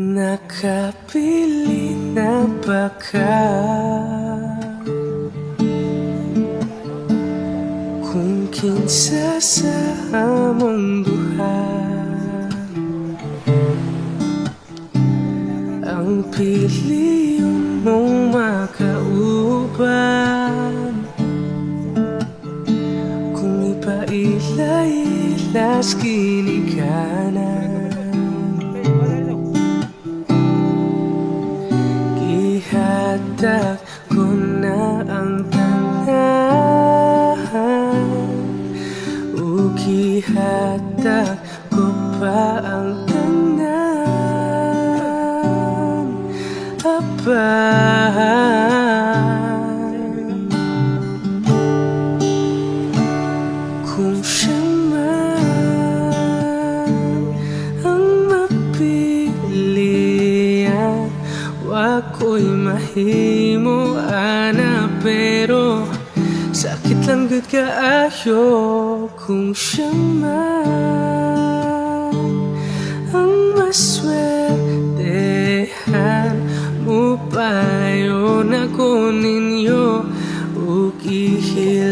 Nakapili na ba ka? Kung kinsa sa among duha Ang piliyon mong makauban Kung ipaila-ilas kinikanan Ihatag ko na ang tanan Ug ihatag ko pa ang tanan Apan Kung siya Wako'y mahimo ana pero Sakit lang gud kaayo kung siya man Ang maswertehan mo palayo na ko ninyo Ug ihil